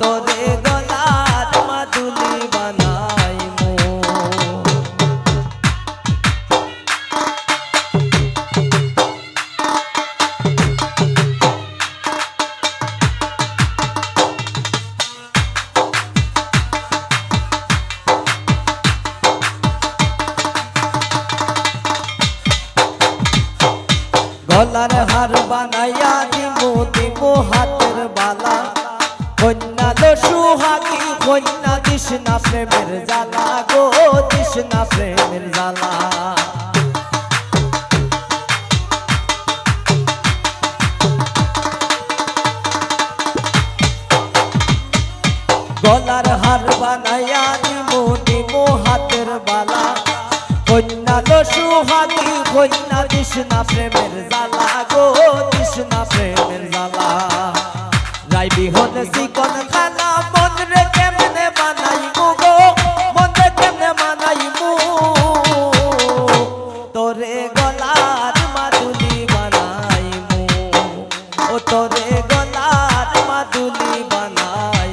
তোরে গলার মাদুলি বানাই গলার হার বানাইয়া দিমু দিমু হাতের বালা। কন্যা না প্রেমের জ্বালা গো না প্রেমের জ্বালা। গলার হার বানাইয়া দিমু দিমু হাতের বালা। কন্যা লো সুহাগী কন্যা দিস প্রেমের জ্বালা গো দিস প্রেমের জ্বালা। রাই বিহন চিকন গলার মাদুলি বানাই মু ও তোরে গলার মাদুলি বানাই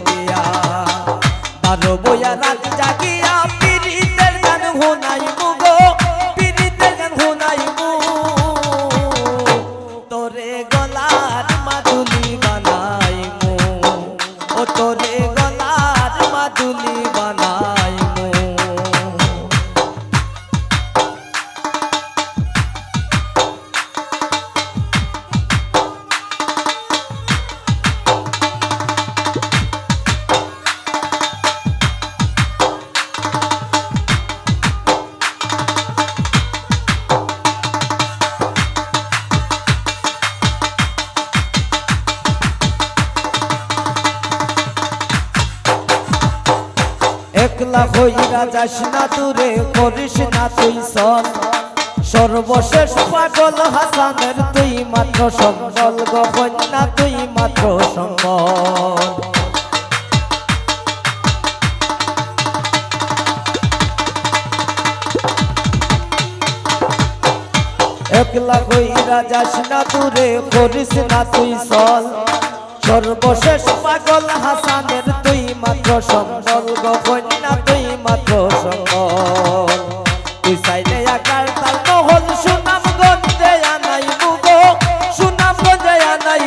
একলা হইরা যাস না দূরে, করিস না তুই সন সর্বশেষ পাগল হাসানের তুই মাত্র সম্বল গহন্যা তুই মাত্র সম্বল। একলা কইরা যাস না দূরে, করিস না তুই সল সর্বশেষ পাগল হাসানের তুই মাত্র সম্বল গহন্যা তুই মাত্র সম্বল। তুই সাইলে আকার তাল মহল, সুনাম গঞ্জে আনাই মুগ সুনাম গঞ্জে আনাই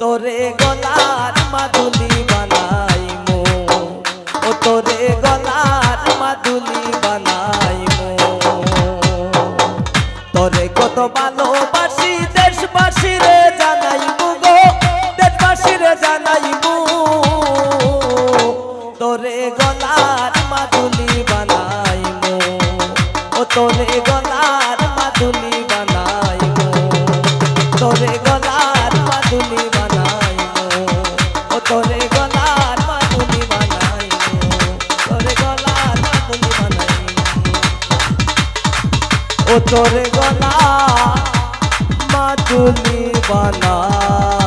তোরে গলার মাদুলি বানাই মু। ও তোরে গলার মাদুলি বানাই মু। তোরে কত ভালোবাসি তোরে গলার মাদুলি বানাইব। ও তোরে গলার মাদুলি বানাইব। তোরে গলার মাদুলি বানাইব। ও তোরে গলার মাধুলি বানাইব। তোরে গলার মাদুলি বানাইব। ও তোরে গলার মাদুলি বানাই